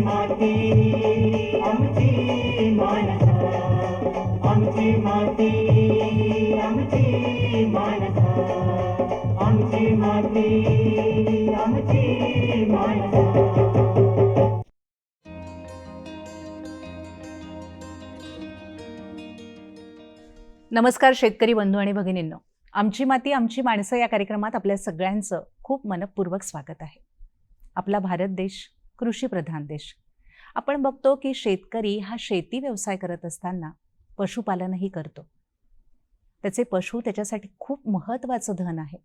माती आमची मानसा आमची माती आमची मानसा आमची माती आमची मानसा. नमस्कार शेतकरी बंधू आणि भगिनींनो. आमची माती आमची माणसं या कार्यक्रमात आपल्या सगळ्यांचं खूप मनपूर्वक स्वागत आहे. आपला भारत देश कृषीप्रधान देश. आपण बघतो की शेतकरी हा शेती व्यवसाय करत असताना पशुपालनही करतो. त्याचे पशु त्याच्यासाठी खूप महत्त्वाचं धन आहे.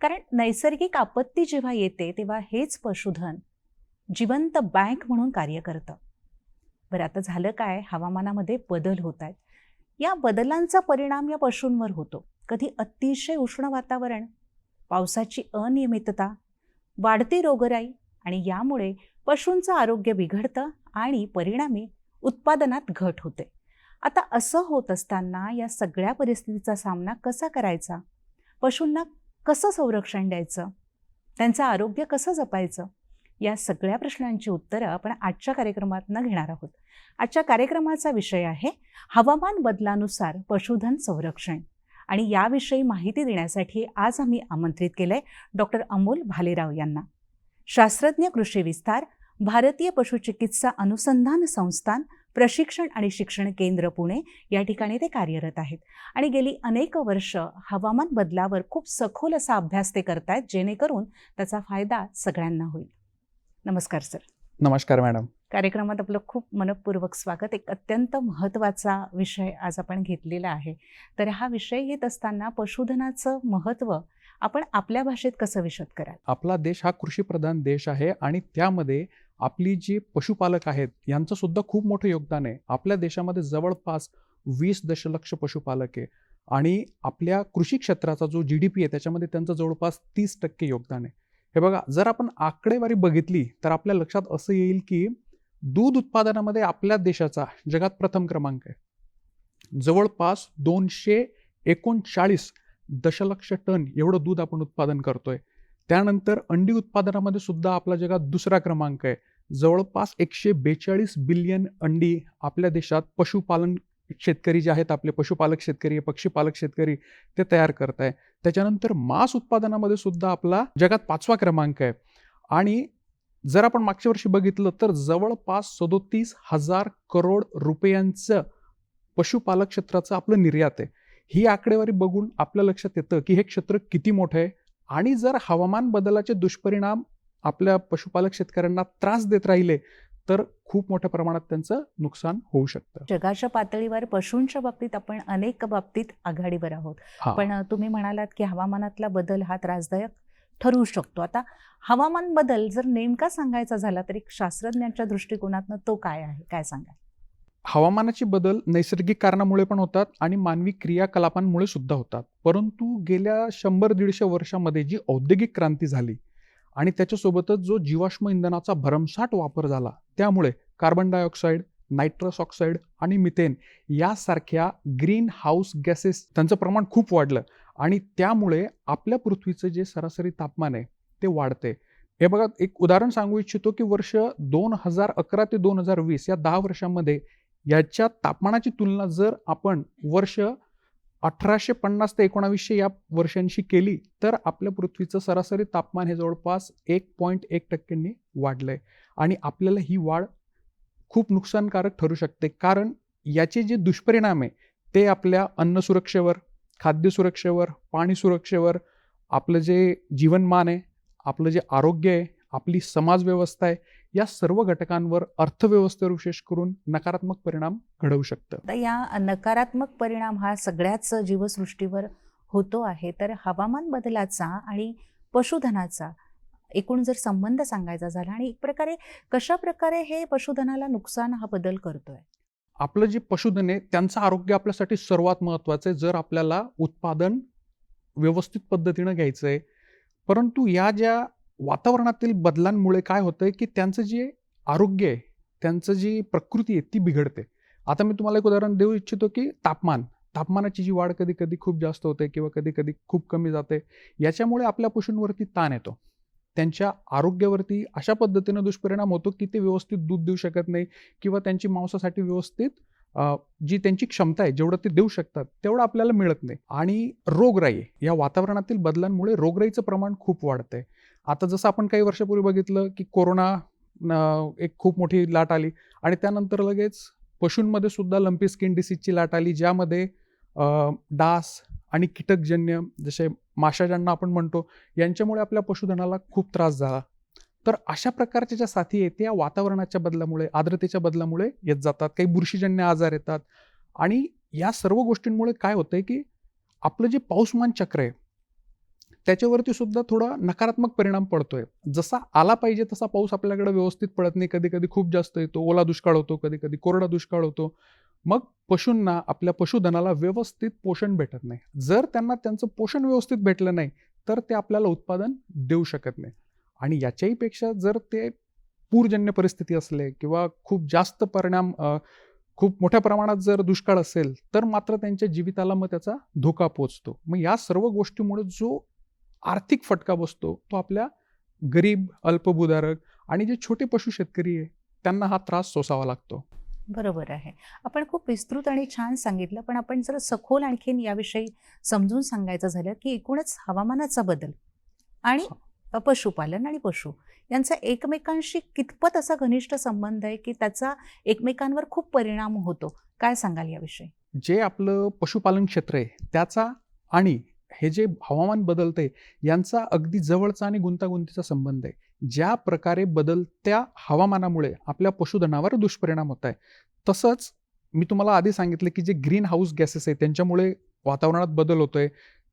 कारण नैसर्गिक आपत्ती जेव्हा येते तेव्हा हेच पशुधन जिवंत बँक म्हणून कार्य करतं. बरं आता झालं काय? हवामानामध्ये बदल होत आहेत. या बदलांचा परिणाम या पशूंवर होतो. कधी अतिशय उष्ण वातावरण पावसाची अनियमितता वाढती रोगराई आणि यामुळे पशूंचं आरोग्य बिघडतं आणि परिणामी उत्पादनात घट होते. आता असं होत असताना या सगळ्या परिस्थितीचा सामना कसा करायचा? पशूंना कसं संरक्षण द्यायचं? त्यांचं आरोग्य कसं जपायचं? या सगळ्या प्रश्नांची उत्तरं आपण आजच्या कार्यक्रमातनं घेणार आहोत. आजच्या कार्यक्रमाचा विषय आहे हवामान बदलानुसार पशुधन संरक्षण. आणि याविषयी माहिती देण्यासाठी आज आम्ही आमंत्रित केलंय डॉक्टर अमोल भालेराव यांना. शास्त्रज्ञ कृषी विस्तार भारतीय पशुचिकित्सा अनुसंधान संस्थान प्रशिक्षण आणि शिक्षण केंद्र पुणे या ठिकाणी ते कार्यरत आहेत. आणि गेली अनेक वर्ष हवामान बदलावर खूप सखोल असा अभ्यास ते करतायत जेणेकरून त्याचा फायदा सगळ्यांना होईल. नमस्कार सर. नमस्कार मॅडम. कार्यक्रमात आपलं खूप मनपूर्वक स्वागत. एक अत्यंत महत्त्वाचा विषय आज आपण घेतलेला आहे. तर हा विषय घेत असताना पशुधनाचं महत्त्व आपण आपल्या भाषेत कसं विशद कराल? आपला देश हा कृषीप्रधान देश आहे आणि त्यामध्ये आपली जी पशुपालक आहेत यांचं सुद्धा खूप मोठं योगदान आहे. आपल्या देशामध्ये जवळपास वीस दशलक्ष पशुपालक आहे आणि आपल्या कृषी क्षेत्राचा जो जी डी पी आहे त्याच्यामध्ये त्यांचं जवळपास तीस टक्के योगदान आहे. हे बघा जर आपण आकडेवारी बघितली तर आपल्या लक्षात असं येईल की दूध उत्पादनामध्ये आपल्या देशाचा जगात प्रथम क्रमांक आहे. जवळपास दोनशे एकोणचाळीस दशलक्ष टन एवढं दूध आपण उत्पादन करतोय. त्यानंतर अंडी उत्पादनामध्ये सुद्धा आपला जगात दुसरा क्रमांक आहे. जवळपास एकशे बेचाळीस बिलियन अंडी आपल्या देशात पशुपालन शेतकरी जे आहेत आपले पशुपालक शेतकरी पक्षीपालक शेतकरी ते तयार करत आहे. त्याच्यानंतर मांस उत्पादनामध्ये सुद्धा आपला जगात पाचवा क्रमांक आहे. आणि जर आपण मागच्या वर्षी बघितलं तर जवळपास सदोतीस हजार करोड रुपयांचं पशुपालक क्षेत्राचं आपलं निर्यात आहे. ही आकडेवारी बघून आपल्या लक्षात येतं की हे क्षेत्र किती मोठं आहे. आणि जर हवामान बदलाचे दुष्परिणाम आपल्या पशुपालक शेतकऱ्यांना त्रास देत राहिले तर खूप मोठ्या प्रमाणात त्यांचं नुकसान होऊ शकतं. जगाच्या पातळीवर पशूंच्या बाबतीत आपण अनेक बाबतीत आघाडीवर आहोत. पण तुम्ही म्हणालात की हवामानातला बदल हा त्रासदायक ठरू शकतो. आता हवामान बदल जर नेमका सांगायचा झाला तर एक शास्त्रज्ञांच्या दृष्टिकोनातनं तो काय आहे? काय सांगा हवामानाचे बदल नैसर्गिक कारणामुळे पण होतात आणि मानवी क्रियाकलापांमुळे सुद्धा होतात. परंतु गेल्या शंभर दीडशे वर्षामध्ये जी औद्योगिक क्रांती झाली आणि त्याच्यासोबतच जो जीवाश्म इंधनाचा भरमसाठ वापर झाला त्यामुळे कार्बन डायऑक्साईड नायट्रस ऑक्साईड आणि मिथेन यासारख्या ग्रीन हाऊस गॅसेस त्यांचं प्रमाण खूप वाढलं आणि त्यामुळे आपल्या पृथ्वीचं जे सरासरी तापमान आहे ते वाढते हे बघा एक उदाहरण सांगू इच्छितो की वर्ष दोन हजार अकरा ते दोन हजार वीस या दहा वर्षामध्ये याच्या तापमानाची तुलना जर आपण वर्ष अठराशे पन्नास ते एकोणावीसशे या वर्षांशी केली तर आपल्या पृथ्वीचं सरासरी तापमान हे जवळपास एक पॉईंट एक टक्क्यांनी वाढलंय. आणि आपल्याला ही वाढ खूप नुकसानकारक ठरू शकते. कारण याचे जे दुष्परिणाम आहे ते आपल्या अन्न सुरक्षेवर खाद्य सुरक्षेवर पाणी सुरक्षेवर आपलं जे जीवनमान आहे आपलं जे आरोग्य आहे आपली समाजव्यवस्था आहे या सर्व घटकांवर अर्थव्यवस्थेवर विशेष करून नकारात्मक परिणाम घडवू शकतं. आता या नकारात्मक परिणाम हा सगळ्याच जीवसृष्टीवर होतो आहे. तर हवामान बदलाचा आणि पशुधनाचा एकूण जर संबंध सांगायचा झाला आणि एक प्रकारे कशा प्रकारे हे पशुधनाला नुकसान हा बदल करतोय? आपलं जे पशुधन आहे त्यांचं आरोग्य आपल्यासाठी सर्वात महत्त्वाचं आहे जर आपल्याला उत्पादन व्यवस्थित पद्धतीनं घ्यायचं आहे. परंतु या ज्या वातावरणातील बदलांमुळे काय होतंय की त्यांचं जे आरोग्य आहे त्यांचं जी प्रकृती आहे ती बिघडते. आता मी तुम्हाला एक उदाहरण देऊ इच्छितो की तापमान. तापमानाची जी वाढ कधी कधी खूप जास्त होते किंवा कधी कधी खूप कमी जाते याच्यामुळे आपल्या पशूंवरती ताण येतो. त्यांच्या आरोग्यावरती अशा पद्धतीनं दुष्परिणाम होतो की ते व्यवस्थित दूध देऊ शकत नाही किंवा त्यांची मांसासाठी व्यवस्थित जी त्यांची क्षमता आहे जेवढं ते देऊ शकतात तेवढं आपल्याला मिळत नाही. आणि रोगराई या वातावरणातील बदलांमुळे रोगराईचं प्रमाण खूप वाढतंय. आता जसं आपण काही वर्षापूर्वी बघितलं की कोरोना एक खूप मोठी लाट आली आणि त्यानंतर लगेच पशूंमध्ये सुद्धा लंपी स्किन डिसीजची लाट आली ज्यामध्ये डास आणि कीटकजन्य जसे माशा ज्यांना आपण म्हणतो यांच्यामुळे आपल्या पशुधनाला खूप त्रास झाला. तर अशा प्रकारच्या ज्या साथी आहेत त्या वातावरणाच्या बदलामुळे आर्द्रतेच्या बदलामुळे येत जातात. काही बुरशीजन्य आजार येतात. आणि या सर्व गोष्टींमुळे काय होतंय की आपलं जे पाऊसमान चक्र आहे त्याच्यावरती सुद्धा थोडा नकारात्मक परिणाम पडतोय. जसा आला पाहिजे तसा पाऊस आपल्याकडे व्यवस्थित पडत नाही. कधी कधी खूप जास्त येतो. ओला दुष्काळ होतो कधी कधी कोरडा दुष्काळ होतो. मग पशूंना आपल्या पशुधनाला व्यवस्थित पोषण भेटत नाही. जर त्यांना त्यांचं पोषण व्यवस्थित भेटलं नाही तर ते आपल्याला उत्पादन देऊ शकत नाही. आणि याच्याही पेक्षा जर ते पूरजन्य परिस्थिती असले किंवा खूप जास्त परिणाम खूप मोठ्या प्रमाणात जर दुष्काळ असेल तर मात्र त्यांच्या जीविताला मग त्याचा धोका पोचतो. मग या सर्व गोष्टीमुळे जो आर्थिक फटका बसतो तो आपल्या गरीब अल्पभूधारक आणि जे छोटे पशु शेतकरी आहे त्यांना हा त्रास सोसावा लागतो. बरोबर आहे. आपण खूप विस्तृत आणि छान सांगितलं पण आपण जर सखोल आणखीन याविषयी समजून सांगायचं झालं की एकूणच हवामानाचा बदल आणि पशुपालन आणि पशु यांचा एकमेकांशी कितपत असा घनिष्ठ संबंध आहे की त्याचा एकमेकांवर खूप परिणाम होतो? काय सांगाल याविषयी? जे आपलं पशुपालन क्षेत्र आहे त्याचा आणि हे जे हवामान बदलते यांचा अगदी जवळचा आणि गुंतागुंतीचा संबंध आहे. ज्या प्रकारे बदलत्या हवामानामुळे आपल्या पशुधनावर दुष्परिणाम होत आहे तसंच मी तुम्हाला आधी सांगितलं की जे ग्रीन हाऊस गॅसेस आहे त्यांच्यामुळे वातावरणात बदल होतोय.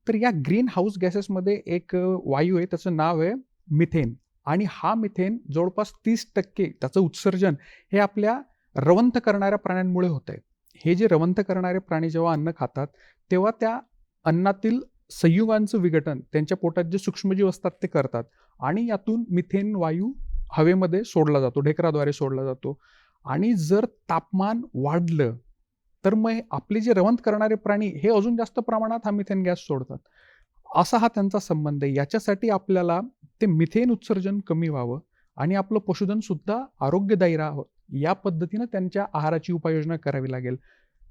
तर या ग्रीन हाऊस गॅसेसमध्ये एक वायू आहे त्याचं नाव आहे मिथेन आणि हा मिथेन जवळपास तीस टक्के त्याचं उत्सर्जन हे आपल्या रवंथ करणाऱ्या प्राण्यांमुळे होत आहे हे जे रवंथ करणारे प्राणी जेव्हा अन्न खातात तेव्हा त्या अन्नातील संयुगांचं विघटन त्यांच्या पोटात जे सूक्ष्मजीव असतात ते करतात आणि यातून मिथेन वायू हवेमध्ये सोडला जातो ढेकराद्वारे सोडला जातो. आणि जर तापमान वाढलं तर मग आपले जे रवंथ करणारे प्राणी हे अजून जास्त प्रमाणात हा मिथेन गॅस सोडतात. असा हा त्यांचा संबंध आहे. याच्यासाठी आपल्याला ते मिथेन उत्सर्जन कमी व्हावं आणि आपलं पशुधन सुद्धा आरोग्यदायी राहावं. या पद्धतीनं त्यांच्या आहाराची उपाययोजना करावी लागेल.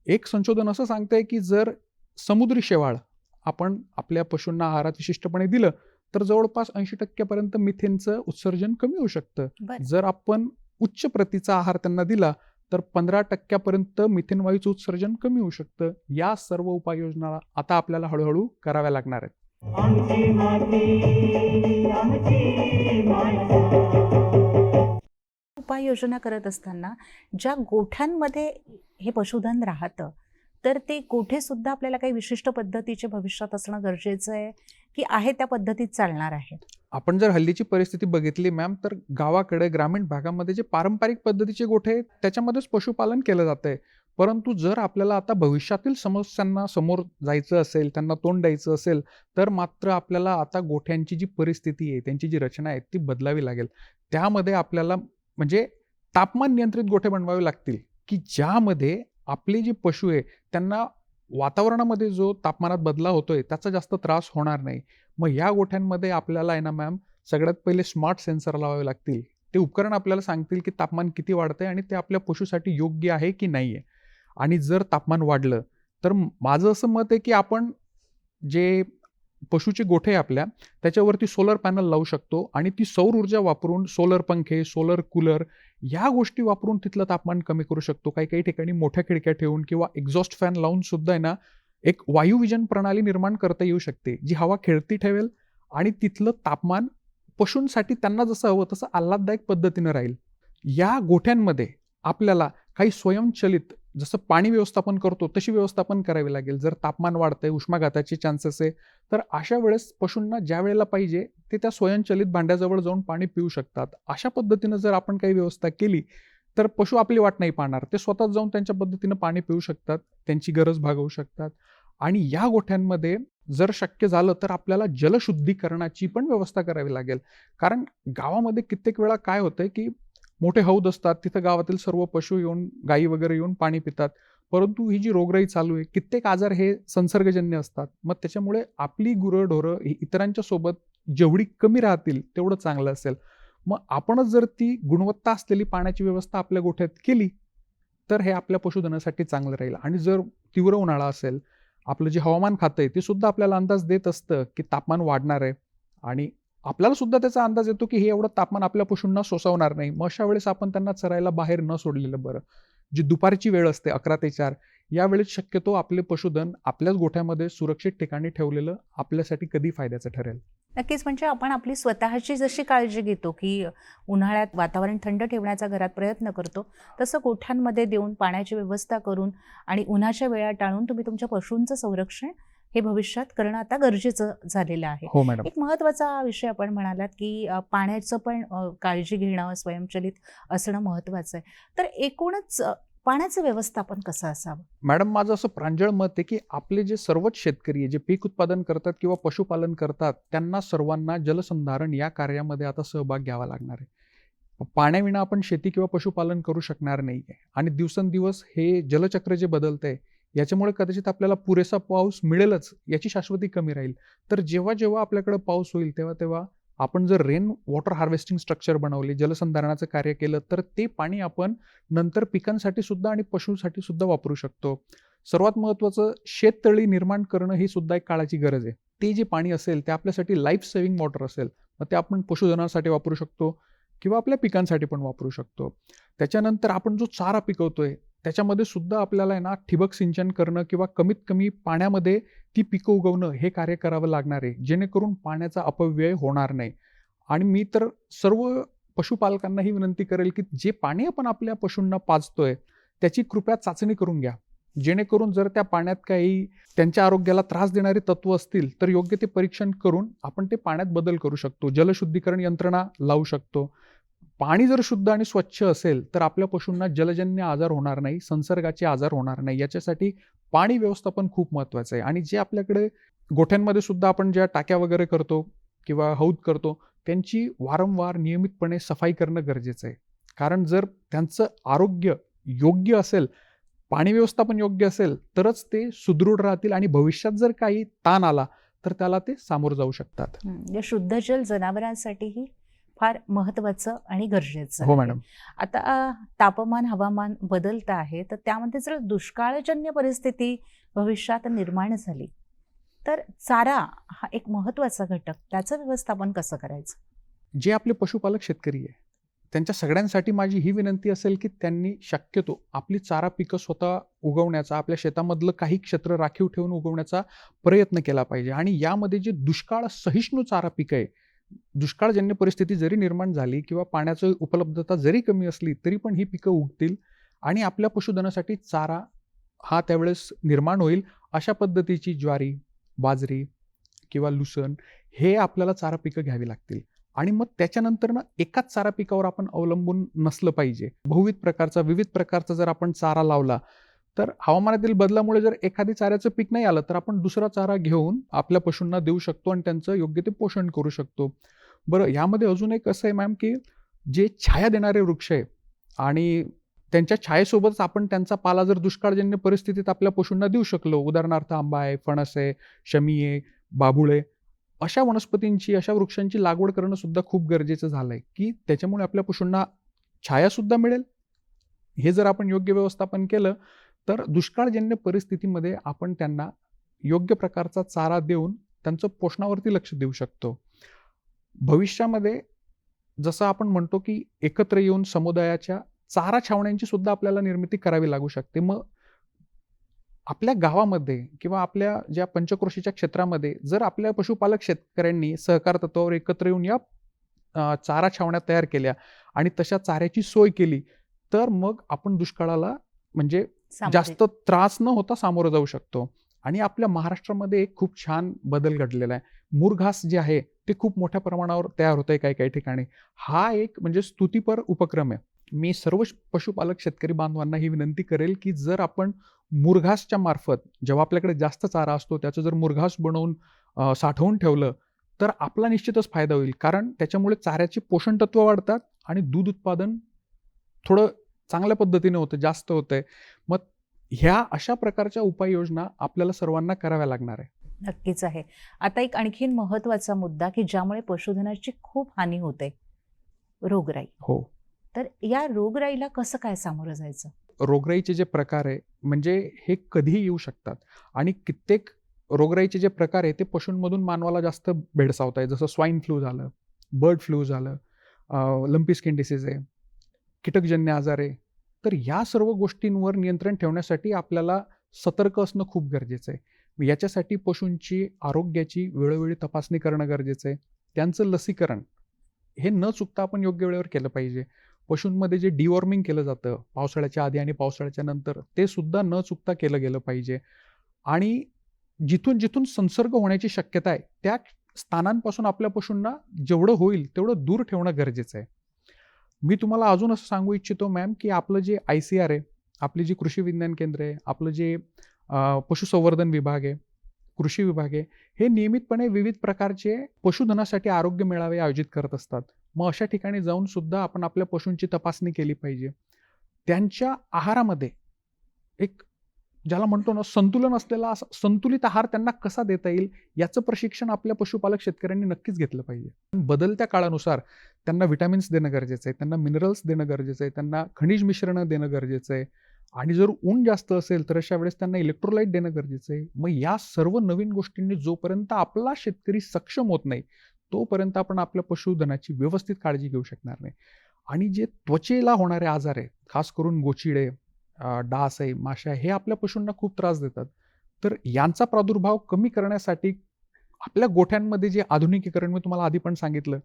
एक संशोधन असं सांगतंय की जर समुद्री शेवाळ आपण आपल्या पशूंना आहारात विशिष्टपणे दिलं तर जवळपास ऐंशी टक्क्यापर्यंत मिथेनचं उत्सर्जन कमी होऊ शकतं. जर आपण उच्च प्रतीचा आहार त्यांना दिला तर पंधरा टक्क्यापर्यंत मिथेन वायूचं उत्सर्जन कमी होऊ शकतं. या सर्व उपाययोजना आता आपल्याला हळूहळू कराव्या लागणार आहेत. उपाययोजना करत असताना ज्या गोठ्यांमध्ये हे पशुधन राहतं तर ते गोठे सुद्धा आपल्याला काही विशिष्ट पद्धतीचे भविष्यात असणं गरजेचं आहे की आहे त्या पद्धतीत चालणार आहे? आपण जर हल्लीची परिस्थिती बघितली मॅम तर गावाकडे ग्रामीण भागामध्ये जे पारंपरिक पद्धतीचे गोठे आहेत त्याच्यामध्येच पशुपालन केलं जातंय. परंतु जर आपल्याला आता भविष्यातील समस्यांना समोर जायचं असेल त्यांना तोंड द्यायचं असेल तर मात्र आपल्याला आता गोठ्यांची जी परिस्थिती आहे त्यांची जी रचना आहे ती बदलावी लागेल. त्यामध्ये आपल्याला म्हणजे तापमान नियंत्रित गोठे बनवावे लागतील की ज्यामध्ये आपले जे पशु आहे त्यांना वातावरणामध्ये जो तापमानात बदलाव होतोय त्याचा जास्त त्रास होणार नाही. मग या गोठ्यांमध्ये आपल्याला आहे ना मॅम सगळ्यात पहिले स्मार्ट सेन्सर लावावे लागतील. ते उपकरण आपल्याला सांगतील की तापमान किती वाढतंय आणि ते आपल्या पशुसाठी योग्य आहे की नाही आहे आणि जर तापमान वाढलं तर माझं असं मत आहे की आपण जे पशुचे गोठे आहे आपल्या त्याच्यावरती सोलर पॅनल लावू शकतो आणि ती सौर ऊर्जा वापरून सोलर पंखे सोलर कूलर या गोष्टी वापरून तिथलं तापमान कमी करू शकतो. काही काही ठिकाणी मोठ्या खिडक्या ठेवून किंवा एक्झॉस्ट फॅन लावून सुद्धा आहे ना एक वायुविजन प्रणाली निर्माण करता येऊ शकते जी हवा खेळती ठेवेल आणि तिथलं तापमान पशूंसाठी त्यांना जसं हवं तसं आल्हाददायक पद्धतीनं राहील. या गोठ्यांमध्ये आपल्याला काही स्वयंचलित जसं पाणी व्यवस्थापन करतो तशी व्यवस्थापन करावी लागेल. जर तापमान वाढतंय उष्माघाताचे चान्सेस आहे तर अशा वेळेस पशूंना ज्या वेळेला पाहिजे ते त्या स्वयंचलित भांड्याजवळ जाऊन पाणी पिऊ शकतात. अशा पद्धतीनं जर आपण काही व्यवस्था केली तर पशु आपली वाट नाही पाहणार. ते स्वतःच जाऊन त्यांच्या पद्धतीनं पाणी पिऊ शकतात त्यांची गरज भागवू शकतात. आणि या गोठ्यांमध्ये जर शक्य झालं तर आपल्याला जलशुद्धीकरणाची पण व्यवस्था करावी लागेल. कारण गावामध्ये कित्येक वेळा काय होतंय की मोठे हौद असतात तिथं गावातील सर्व पशु येऊन गायी वगैरे येऊन पाणी पितात. परंतु ही जी रोगराई चालू आहे कित्येक आजार हे संसर्गजन्य असतात. मग त्याच्यामुळे आपली गुरं ढोरं ही इतरांच्या सोबत जेवढी कमी राहतील तेवढं चांगलं असेल. मग आपणच जर ती गुणवत्ता असलेली पाण्याची व्यवस्था आपल्या गोठ्यात केली तर हे आपल्या पशुधनासाठी चांगलं राहील. आणि जर तीव्र उन्हाळा असेल आपलं जे हवामान खातं आहे ते सुद्धा आपल्याला अंदाज देत असतं की तापमान वाढणार आहे. आणि आपल्याला सुद्धा त्याचा अंदाज येतो की हे एवढं तापमान आपल्या पशूंना सोसावणार नाही. मग अशा वेळेस आपण त्यांना चरायला बाहेर न सोडलेलं बरं. जी दुपारची वेळ असते अकरा ते चार या वेळेत शक्यतो आपले पशुधन आपल्याच गोठ्यामध्ये सुरक्षित ठिकाणी ठेवलेलं आपल्यासाठी कधी फायद्याचं ठरेल. नक्कीच म्हणजे आपण आपली स्वतःची जशी काळजी घेतो की उन्हाळ्यात वातावरण थंड ठेवण्याचा घरात प्रयत्न करतो तसं गोठ्यांमध्ये देऊन पाण्याची व्यवस्था करून आणि उन्हाच्या वेळा टाळून तुम्ही तुमच्या पशूंचं संरक्षण हे भविष्यात करणं आता गरजेचं झालेलं आहे. हो एक महत्त्वाचा विषय आपण म्हणालात की पाण्याचं पण काळजी घेणं स्वयंचलित असणं महत्त्वाचं आहे. तर एकूणच पाण्याचं व्यवस्थापन कसं असावं? मॅडम माझं असं प्रांजळ मत आहे की आपले जे सर्वच शेतकरी आहे जे पीक उत्पादन करतात किंवा पशुपालन करतात त्यांना सर्वांना जलसंधारण या कार्यामध्ये आता सहभाग घ्यावा लागणार आहे. पाण्याविना आपण शेती किंवा पशुपालन करू शकणार नाही आहे आणि दिवसेंदिवस हे जलचक्र जे बदलतंय याच्यामुळे कदाचित आपल्याला पुरेसा पाऊस मिळेलच याची शाश्वती कमी राहील. तर जेव्हा जेव्हा आपल्याकडे पाऊस होईल तेव्हा तेव्हा आपण जर रेन वॉटर हार्वेस्टिंग स्ट्रक्चर बनवले जलसंधारणाचं कार्य केलं तर ते पाणी आपण नंतर पिकांसाठी सुद्धा आणि पशुसाठी सुद्धा वापरू शकतो. सर्वात महत्त्वाचं शेततळी निर्माण करणं ही सुद्धा एक काळाची गरज आहे. ते जे पाणी असेल ते आपल्यासाठी लाईफ सेव्हिंग वॉटर असेल मग ते आपण पशुधनासाठी वापरू शकतो किंवा आपल्या पिकांसाठी पण वापरू शकतो. त्याच्यानंतर आपण जो चारा पिकवतोय त्याच्यामध्ये सुद्धा आपल्याला आहे ना ठिबक सिंचन करणं किंवा कमीत कमी पाण्यामध्ये ती पिकं उगवणं हे कार्य करावं लागणार आहे. जेणेकरून पाण्याचा अपव्यय होणार नाही. आणि मी तर सर्व पशुपालकांनाही विनंती करेल की जे पाणी आपण आपल्या पशूंना पाजतोय त्याची कृपया चाचणी करून घ्या. जेणेकरून जर त्या पाण्यात काही त्यांच्या आरोग्याला त्रास देणारी तत्व असतील तर योग्य ते परीक्षण करून आपण ते पाण्यात बदल करू शकतो. जलशुद्धीकरण यंत्रणा लावू शकतो. पाणी जर शुद्ध आणि स्वच्छ असेल तर आपल्या पशूंना जलजन्य आजार होणार नाही संसर्गाचे आजार होणार नाही. याच्यासाठी पाणी व्यवस्थापन खूप महत्त्वाचं आहे. आणि जे आपल्याकडे गोठ्यांमध्ये सुद्धा आपण ज्या टाक्या वगैरे करतो किंवा हौद करतो त्यांची वारंवार नियमितपणे सफाई करणं गरजेचं आहे. कारण जर त्यांचं आरोग्य योग्य असेल पाणी व्यवस्थापन योग्य असेल तरच ते सुदृढ राहतील आणि भविष्यात जर काही ताण आला तर त्याला ते सामोरं जाऊ शकतात. या म्हणजे शुद्ध जल जनावरांसाठीही फार महत्त्वाचं आणि गरजेचं हो. मॅडम. आता तापमान हवामान बदलतं आहे तर त्यामध्ये जर दुष्काळजन्य परिस्थिती भविष्यात निर्माण झाली तर चारा हा एक महत्त्वाचा घटक. त्याचं व्यवस्थापन कसं करायचं? जे आपले पशुपालक शेतकरी आहे त्यांच्या सगळ्यांसाठी माझी ही विनंती असेल की त्यांनी शक्यतो आपली चारा पिकं स्वतः उगवण्याचा आपल्या शेतामधलं काही क्षेत्र राखीव ठेवून उगवण्याचा प्रयत्न केला पाहिजे. आणि यामध्ये जे दुष्काळ सहिष्णू चारा पिकं आहे दुष्काळजन्य परिस्थिती जरी निर्माण झाली किंवा पाण्याची उपलब्धता जरी कमी असली तरी पण ही पिकं उगतील आणि आपल्या पशुधनासाठी चारा हा त्यावेळेस निर्माण होईल अशा पद्धतीची ज्वारी बाजरी किंवा लुसन हे आपल्याला चारा पिकं घ्यावी लागतील. आणि मग त्याच्यानंतर ना एकाच चारा पिकावर आपण अवलंबून नसलं पाहिजे. बहुविध प्रकारचा विविध प्रकारचा जर आपण चारा लावला तर हवामानातील बदलामुळे जर एखादी चाऱ्याचं पीक नाही आलं तर आपण दुसरा चारा घेऊन आपल्या पशूंना देऊ शकतो आणि त्यांचं योग्य ते पोषण करू शकतो. बरं यामध्ये अजून एक असं आहे मॅम की जे छाया देणारे वृक्ष आहे आणि त्यांच्या छायेसोबतच आपण त्यांचा पाला जर दुष्काळजन्य परिस्थितीत आपल्या पशूंना देऊ शकलो उदाहरणार्थ आंबा आहे फणस आहे शमी आहे बाबुळे अशा वनस्पतींची अशा वृक्षांची लागवड करणं सुद्धा खूप गरजेचं झालं आहे की त्याच्यामुळे आपल्या पशूंना छायासुद्धा मिळेल. हे जर आपण योग्य व्यवस्थापन केलं तर दुष्काळजन्य परिस्थितीमध्ये आपण त्यांना योग्य प्रकारचा चारा देऊन त्यांचं पोषणावरती लक्ष देऊ शकतो. भविष्यामध्ये जसं आपण म्हणतो की एकत्र येऊन समुदायाच्या चारा छावण्यांची सुद्धा आपल्याला निर्मिती करावी लागू शकते. मग आपल्या गावामध्ये किंवा आपल्या ज्या पंचक्रोशीच्या क्षेत्रामध्ये जर आपल्या पशुपालक शेतकऱ्यांनी सहकार तत्वावर एकत्र येऊन या चारा छावण्या तयार केल्या आणि तशा चाऱ्याची सोय केली तर मग आपण दुष्काळाला म्हणजे जास्त त्रास न होता सामोरं जाऊ शकतो. आणि आपल्या महाराष्ट्रामध्ये एक खूप छान बदल घडलेला आहे. मुरघास जे आहे ते खूप मोठ्या प्रमाणावर तयार होत आहे काही काही ठिकाणी. हा एक म्हणजे स्तुतीपर उपक्रम आहे. मी सर्व पशुपालक शेतकरी बांधवांना ही विनंती करेल की जर आपण मुरघासच्या मार्फत जेव्हा आपल्याकडे जास्त चारा असतो त्याचं जर मुरघास बनवून साठवून ठेवलं तर आपला निश्चितच फायदा होईल. कारण त्याच्यामुळे चाऱ्याची पोषण तत्व वाढतात आणि दूध उत्पादन थोडं चांगल्या पद्धतीने होतं जास्त होतंय मग ह्या अशा प्रकारच्या उपाययोजना आपल्याला सर्वांना कराव्या लागणार आहे. नक्कीच आहे. आता एक आणखीन महत्त्वाचा मुद्दा की ज्यामुळे पशुधनाची खूप हानी होते. रोगराई. हो. तर या रोगराईला कसं काय सामोरं जायचं? रोगराईचे जे प्रकार आहे म्हणजे हे कधीही येऊ शकतात. आणि कित्येक रोगराईचे जे प्रकार आहे ते पशूंमधून मानवाला जास्त भेडसावत आहे जसं स्वाईन फ्लू झालं बर्ड फ्लू झालं लंपी स्किन डिसीज आहे. कीटकजन्य आजार आहे. तर या सर्व गोष्टींवर नियंत्रण ठेवण्यासाठी आपल्याला सतर्क असणं खूप गरजेचं आहे. याच्यासाठी पशूंची आरोग्याची वेळोवेळी तपासणी करणं गरजेचं आहे. त्यांचं लसीकरण हे न चुकता आपण योग्य वेळेवर केलं पाहिजे. पशूंमध्ये जे डिवॉर्मिंग केलं जातं पावसाळ्याच्या आधी आणि पावसाळ्याच्या नंतर ते सुद्धा न चुकता केलं गेलं पाहिजे. आणि जिथून जिथून संसर्ग होण्याची शक्यता आहे त्या स्थानांपासून आपल्या पशूंना जेवढं होईल तेवढं दूर ठेवणं गरजेचं आहे. मी तुम्हाला अजून असं सांगू इच्छितो मॅम की आपलं जे आय सी आर आहे आपली जी कृषी विज्ञान केंद्र आहे आपलं जे पशुसंवर्धन विभाग आहे कृषी विभाग आहे हे नियमितपणे विविध प्रकारचे पशुधनासाठी आरोग्य मेळावे आयोजित करत असतात. मग अशा ठिकाणी जाऊन सुद्धा आपण आपल्या पशूंची तपासणी केली पाहिजे. त्यांच्या आहारामध्ये एक ज्याला म्हणतो ना संतुलन असलेला असा संतुलित आहार त्यांना कसा देता येईल याचं प्रशिक्षण आपल्या पशुपालक शेतकऱ्यांनी नक्कीच घेतलं पाहिजे. बदलत्या काळानुसार त्यांना विटॅमिन्स देणं गरजेचं आहे त्यांना मिनरल्स देणं गरजेचं आहे त्यांना खनिज मिश्रणं देणं गरजेचं आहे. आणि जर ऊन जास्त असेल तर अशा वेळेस त्यांना इलेक्ट्रोलाइट देणं गरजेचं आहे. मग या सर्व नवीन गोष्टींनी जोपर्यंत आपला शेतकरी सक्षम होत नाही तोपर्यंत आपण आपल्या पशुधनाची व्यवस्थित काळजी घेऊ शकणार नाही. आणि जे त्वचेला होणारे आजार आहे खास करून गोचिडे डास आहे माशा आहे हे आपल्या पशूंना खूप त्रास देतात. तर यांचा प्रादुर्भाव कमी करण्यासाठी आपल्या गोठ्यांमध्ये जे आधुनिकीकरण मी तुम्हाला आधी पण सांगितलं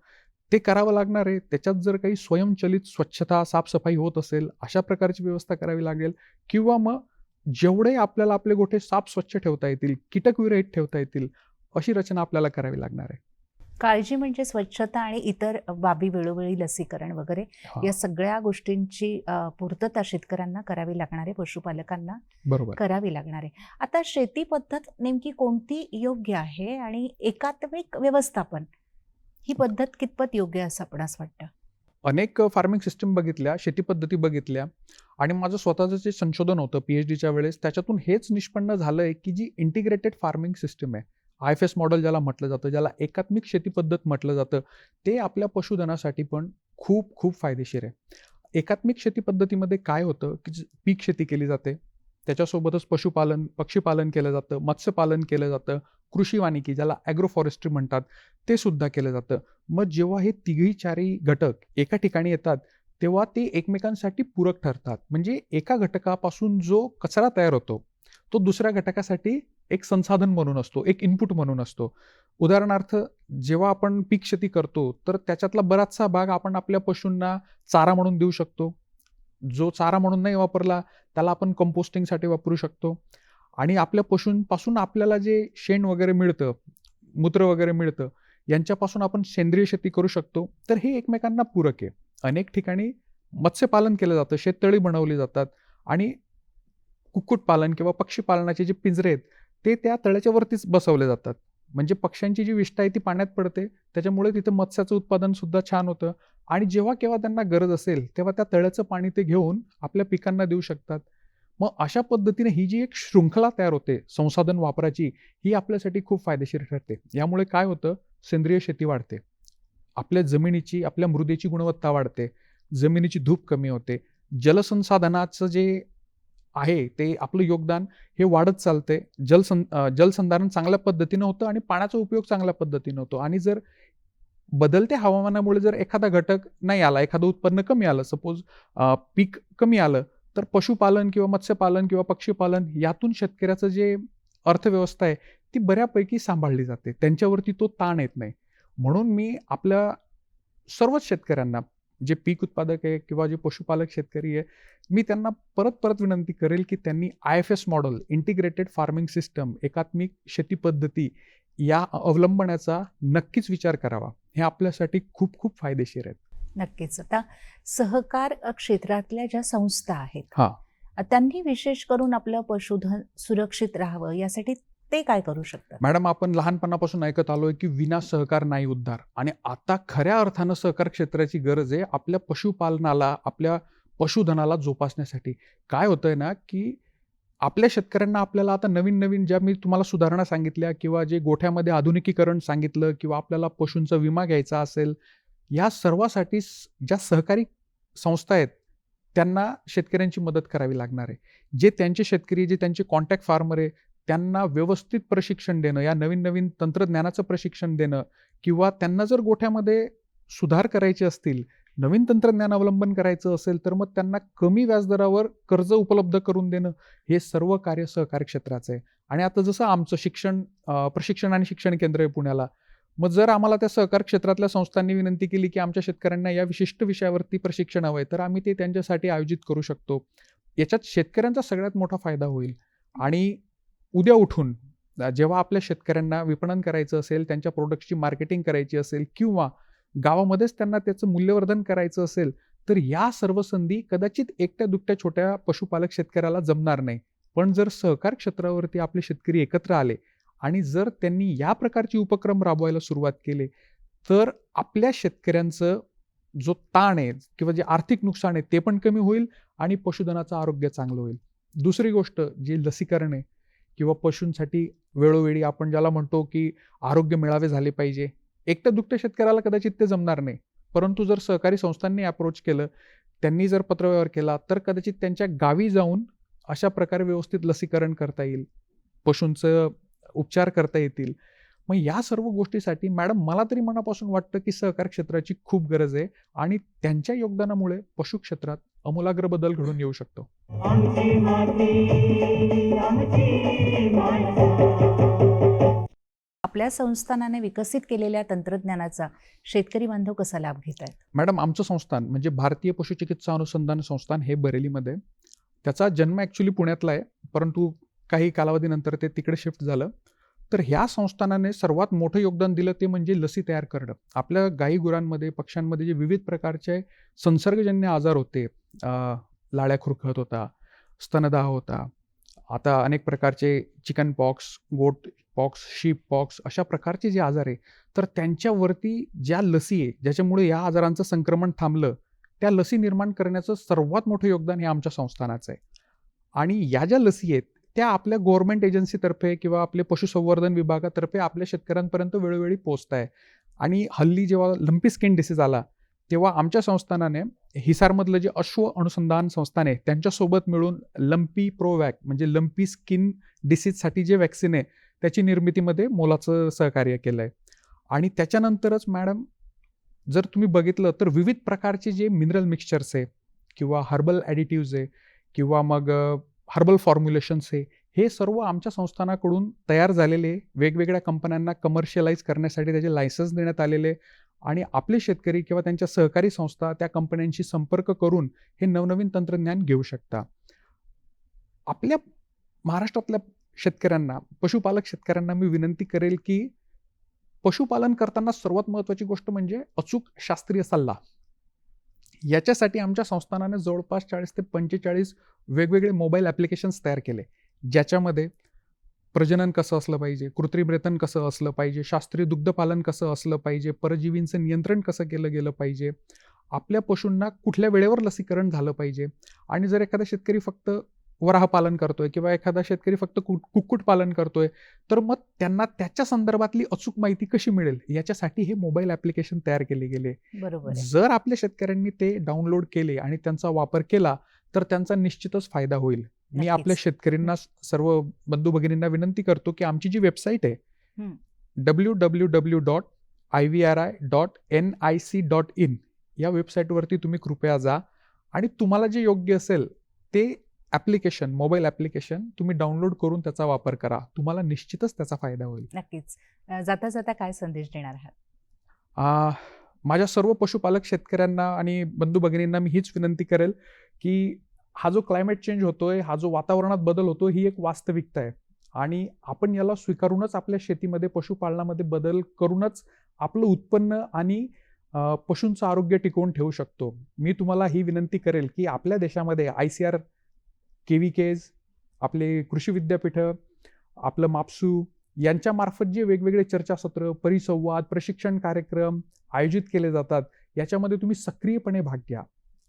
ते करावं लागणार आहे. त्याच्यात जर काही स्वयंचलित स्वच्छता साफसफाई होत असेल अशा प्रकारची व्यवस्था करावी लागेल किंवा मग जेवढे आपल्याला आपले गोठे साफ स्वच्छ ठेवता येतील कीटकविरहित ठेवता येतील अशी रचना आपल्याला करावी लागणार आहे. काळजी म्हणजे स्वच्छता आणि इतर बाबी वेळोवेळी लसीकरण वगैरे या सगळ्या गोष्टींची पूर्तता शेतकऱ्यांना करावी लागणार आहे पशुपालकांना बरोबर. करावी लागणार आहे. आता शेती पद्धत नेमकी कोणती योग्य आहे आणि एकात्मिक व्यवस्थापन ही पद्धत कितपत योग्य आहे असं आपणास वाटतं? अनेक फार्मिंग सिस्टीम बघितल्या शेती पद्धती बघितल्या आणि माझं स्वतःचं जे संशोधन होतं पी एच डीच्या वेळेस त्याच्यातून हेच निष्पन्न झालं आहे की जी इंटिग्रेटेड फार्मिंग सिस्टीम आहे. आय एफ एस मॉडेल ज्याला म्हटलं जातं ज्याला एकात्मिक शेती पद्धत म्हटलं जातं ते आपल्या पशुधनासाठी पण खूप खूप फायदेशीर आहे. एकात्मिक शेती पद्धतीमध्ये काय होतं की पीक शेती केली जाते त्याच्यासोबतच पशुपालन पक्षीपालन केलं जातं मत्स्यपालन केलं जातं कृषी वानिकी ज्याला ॲग्रोफॉरेस्ट्री म्हणतात ते सुद्धा केलं जातं. मग जेव्हा हे तिघी चारही घटक एका ठिकाणी येतात तेव्हा ते एकमेकांसाठी पूरक ठरतात. म्हणजे एका घटकापासून जो कचरा तयार होतो तो दुसऱ्या घटकासाठी एक संसाधन म्हणून असतो एक इनपुट म्हणून असतो. उदाहरणार्थ जेव्हा आपण पीक शेती करतो तर त्याच्यातला बराचसा भाग आपण आपल्या पशूंना चारा म्हणून देऊ शकतो. जो चारा म्हणून नाही वापरला त्याला आपण कंपोस्टिंगसाठी वापरू शकतो. आणि आपल्या पशूंपासून आपल्याला जे शेण वगैरे मिळतं मूत्र वगैरे मिळतं यांच्यापासून आपण सेंद्रिय शेती करू शकतो. तर हे एकमेकांना पूरक आहे. अनेक ठिकाणी मत्स्यपालन केलं जातं शेततळी बनवली जातात आणि कुक्कुटपालन किंवा पक्षीपालनाचे जे पिंजरे आहेत ते त्या तळ्याच्या वरतीच बसवले जातात. म्हणजे पक्ष्यांची जी विष्ठा आहे ती पाण्यात पडते. त्याच्यामुळे तिथं मत्स्याचं उत्पादन सुद्धा छान होतं. आणि जेव्हा केव्हा त्यांना गरज असेल तेव्हा त्या तळ्याचं पाणी ते घेऊन आपल्या पिकांना देऊ शकतात. मग अशा पद्धतीने ही जी एक शृंखला तयार होते संसाधन वापराची ही आपल्यासाठी खूप फायदेशीर ठरते. यामुळे काय होतं? सेंद्रिय शेती वाढते. आपल्या जमिनीची आपल्या मृदेची गुणवत्ता वाढते. जमिनीची धूप कमी होते. जलसंसाधनाचं जे आहे ते आपलं योगदान हे वाढत चालते जलसं जलसंधारण चांगल्या पद्धतीनं होतं आणि पाण्याचा उपयोग चांगल्या पद्धतीनं होतो. आणि जर बदलत्या हवामानामुळे जर एखादा घटक नाही आला एखादं उत्पन्न कमी आलं सपोज पीक कमी आलं तर पशुपालन किंवा मत्स्यपालन किंवा पक्षीपालन यातून शेतकऱ्याचं जे अर्थव्यवस्था आहे ती बऱ्यापैकी सांभाळली जाते. त्यांच्यावरती तो ताण येत नाही. म्हणून मी आपल्या सर्वच शेतकऱ्यांना जे पीक उत्पादक आहे किंवा जे पशुपालक शेतकरी आहे मी त्यांना परत परत विनंती करेल की त्यांनी I F S model integrated farming system एकात्मिक शेती पद्धती या अवलंबण्याचा नक्कीच विचार करावा. हे आपल्यासाठी खूप खूप फायदेशीर आहेत. नक्कीच. आता सहकार क्षेत्रातल्या ज्या संस्था आहेत हा. त्यांनी विशेष करून आपलं पशुधन सुरक्षित राहावं यासाठी ते काय करू शकतात? मॅडम आपण लहानपणापासून ऐकत आलोय की विना सहकार नाही उद्धार. आणि आता खऱ्या अर्थानं सहकार क्षेत्राची गरज आहे आपल्या पशुपालनाला आपल्या पशुधनाला जोपासण्यासाठी. काय होतंय ना की आपल्या शेतकऱ्यांना आपल्याला आता नवीन नवीन ज्या मी तुम्हाला सुधारणा सांगितल्या किंवा जे गोठ्यामध्ये आधुनिकीकरण सांगितलं किंवा आपल्याला पशूंचा विमा घ्यायचा असेल या सर्वासाठी ज्या सहकारी संस्था आहेत त्यांना शेतकऱ्यांची मदत करावी लागणार आहे. जे त्यांचे शेतकरी जे त्यांचे कॉन्टॅक्ट फार्मर आहे त्यांना व्यवस्थित प्रशिक्षण देणं या नवीन नवीन तंत्रज्ञानाचं प्रशिक्षण देणं किंवा त्यांना जर गोठ्यामध्ये सुधार करायचे असतील नवीन तंत्रज्ञान अवलंबन करायचं असेल तर मग त्यांना कमी व्याजदरावर कर्ज उपलब्ध करून देणं हे सर्व कार्य सहकारी क्षेत्राचं आहे. आणि आता जसं आमचं शिक्षण प्रशिक्षण आणि शिक्षण केंद्र आहे पुण्याला मग जर आम्हाला त्या सहकार क्षेत्रातल्या संस्थांनी विनंती केली की आमच्या शेतकऱ्यांना या विशिष्ट विषयावरती प्रशिक्षण हवं आहे तर आम्ही ते त्यांच्यासाठी आयोजित करू शकतो. याच्यात शेतकऱ्यांचा सगळ्यात मोठा फायदा होईल. आणि उद्या उठून जेव्हा आपल्या शेतकऱ्यांना विपणन करायचं असेल त्यांच्या प्रोडक्टची मार्केटिंग करायची असेल किंवा गावामध्येच त्यांना त्याचं मूल्यवर्धन करायचं असेल तर या सर्व संधी कदाचित एकट्या दुकट्या छोट्या पशुपालक शेतकऱ्याला जमणार नाही. पण जर सहकार क्षेत्रावरती आपले शेतकरी एकत्र आले आणि जर त्यांनी या प्रकारचे उपक्रम राबवायला सुरुवात केले तर आपल्या शेतकऱ्यांचं जो ताण आहे किंवा जे आर्थिक नुकसान आहे ते पण कमी होईल आणि पशुधनाचं आरोग्य चांगलं होईल. दुसरी गोष्ट जे लसीकरण आहे किंवा पशूंसाठी वेळोवेळी आपण ज्याला म्हणतो की आरोग्य मेळावे झाले पाहिजे. एकट्या दुकट्या शेतकऱ्याला कदाचित ते जमणार नाही. परंतु जर सहकारी संस्थांनी अप्रोच केलं त्यांनी जर पत्रव्यवहार केला तर कदाचित त्यांच्या गावी जाऊन अशा प्रकारे व्यवस्थित लसीकरण करता येईल. पशूंचं उपचार करता येतील. मग या सर्व गोष्टीसाठी मॅडम मला तरी मनापासून वाटतं की सहकार क्षेत्राची खूप गरज आहे आणि त्यांच्या योगदानामुळे पशु क्षेत्रात अमूलाग्र बदल घडून येऊ शकतो. आमची माती आमची माणसं. आपल्या संस्थानाने विकसित केलेल्या तंत्रज्ञानाचा शेतकरी बांधव कसा लाभ घेत आहेत मॅडम आमचं संस्थान म्हणजे भारतीय पशुचिकित्सा अनुसंधान संस्थान हे बरेलीमध्ये. त्याचा जन्म ॲक्च्युली पुण्यातला आहे परंतु काही कालावधीनंतर ते तिकडे शिफ्ट झालं. तर ह्या संस्थानाने सर्वात मोठं योगदान दिलं ते म्हणजे लसी तयार करणं. आपल्या गाई गुरांमध्ये पक्ष्यांमध्ये जे विविध प्रकारचे संसर्गजन्य आजार होते लाळ्या खुरखत होता स्तनदाह होता आता अनेक प्रकारचे chickenpox goat pox sheep pox अशा प्रकारचे जे आजार आहे तर त्यांच्यावरती ज्या लसी आहे ज्याच्यामुळे या आजारांचं संक्रमण थांबलं त्या लसी निर्माण करण्याचं सर्वात मोठं योगदान हे आमच्या संस्थानाचं आहे. आणि या ज्या लसी आहेत त्या आपल्या गव्हर्नमेंट एजन्सीतर्फे किंवा आपले पशुसंवर्धन विभागातर्फे आपल्या शेतकऱ्यांपर्यंत वेळोवेळी पोहोचत आहे. आणि हल्ली जेव्हा लंपी स्किन डिसीज आला तेव्हा आमच्या संस्थानाने हिसारमधलं जे अश्व अनुसंधान संस्थान आहे त्यांच्यासोबत मिळून लंपी प्रोवॅक म्हणजे लंपी स्किन डिसीजसाठी जे वॅक्सिन आहे त्याची निर्मितीमध्ये मोलाचं सहकार्य केलं आहे आणि त्याच्यानंतरच मॅडम जर तुम्ही बघितलं तर विविध प्रकारचे जे मिनरल मिक्सचर्स आहे किंवा हर्बल ॲडिटिव्ज आहे किंवा मग हर्बल फॉर्म्युलेशन्स आहे. हे सर्व आमच्या संस्थानाकडून तयार झालेले वेगवेगळ्या कंपन्यांना कमर्शियलाइज करण्यासाठी त्याचे लायसन्स देण्यात आलेले आणि आपले शेतकरी किंवा त्यांच्या सहकारी संस्था त्या कंपन्यांशी संपर्क करून हे नवनवीन तंत्रज्ञान घेऊ शकता. आपल्या महाराष्ट्रातल्या शेतकऱ्यांना पशुपालक शेतकऱ्यांना मी विनंती करेल की पशुपालन करताना सर्वात महत्त्वाची गोष्ट म्हणजे अचूक शास्त्रीय सल्ला. याच्यासाठी आमच्या संस्थानाने जवळपास चाळीस ते पंचेचाळीस वेगवेगळे मोबाईल ॲप्लिकेशन्स तयार केले. ज्याच्यामध्ये प्रजनन कसं असलं पाहिजे कृत्रिम रेतन कसं असलं पाहिजे शास्त्रीय दुग्धपालन कसं असलं पाहिजे परजीवींचं नियंत्रण कसं केलं गेलं पाहिजे आपल्या पशूंना कुठल्या वेळेवर लसीकरण झालं पाहिजे आणि जर एखादा शेतकरी फक्त वराह पालन करतोय किंवा एखादा शेतकरी फक्त कुक्कुट पालन करतोय तर मग त्यांना त्याच्या संदर्भातली अचूक माहिती कशी मिळेल याच्यासाठी हे मोबाईल ॲप्लिकेशन तयार केले गेले बरोबर जर आपल्या शेतकऱ्यांनी ते डाउनलोड केले आणि त्यांचा वापर केला तर त्यांचा निश्चितच फायदा होईल मी. आपल्या शेतकऱ्यांना सर्व बंधू भगिनींना विनंती करतो की आमची जी वेबसाईट आहे. W W W dot I V R I dot N I C dot in या वेबसाईटवरती तुम्ही कृपया जा आणि तुम्हाला जे योग्य असेल ते ॲप्लिकेशन मोबाईल ॲप्लिकेशन तुम्ही डाउनलोड करून त्याचा वापर करा. तुम्हाला निश्चितच त्याचा फायदा होईल. नक्कीच. जाता जाता काय संदेश देणार आहात? माझ्या सर्व पशुपालक शेतकऱ्यांना आणि बंधू भगिनींना मी हीच विनंती करेल की हा जो क्लायमेट चेंज होतोय हा जो वातावरणात बदल होतो ही एक वास्तविकता आहे. आणि आपण याला स्वीकारूनच आपल्या शेतीमध्ये पशुपालनामध्ये बदल करूनच आपलं उत्पन्न आणि पशूंचं आरोग्य टिकवून ठेवू शकतो. मी तुम्हाला ही विनंती करेल की आपल्या देशामध्ये I C R K V Ks आपले कृषी विद्यापीठं आपलं मापसू यांच्यामार्फत जे वेगवेगळे चर्चासत्र परिसंवाद प्रशिक्षण कार्यक्रम आयोजित केले जातात याच्यामध्ये तुम्ही सक्रियपणे भाग घ्या.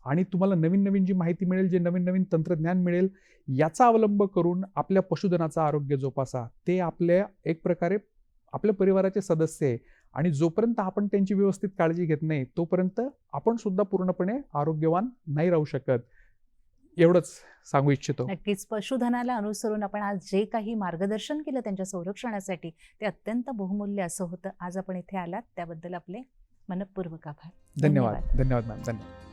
आणि तुम्हाला नवीन नवीन जी माहिती मिळेल जे नवीन नवीन तंत्रज्ञान मिळेल याचा अवलंब करून आपल्या पशुधनाचं आरोग्य जोपासा. ते आपल्या एक प्रकारे आपल्या परिवाराचे सदस्य आहे. आणि जोपर्यंत आपण त्यांची व्यवस्थित काळजी घेत नाही तोपर्यंत आपण सुद्धा पूर्णपणे आरोग्यवान नाही राहू शकत. एवढंच सांगू इच्छितो. नक्कीच. पशुधनाला अनुसरून आपण आज जे काही मार्गदर्शन केलं त्यांच्या संरक्षणासाठी ते अत्यंत बहुमूल्य असं होतं. आज आपण इथे आलात. त्याबद्दल आपले मनपूर्वक आभार. धन्यवाद. धन्यवाद. मॅम. धन्यवाद.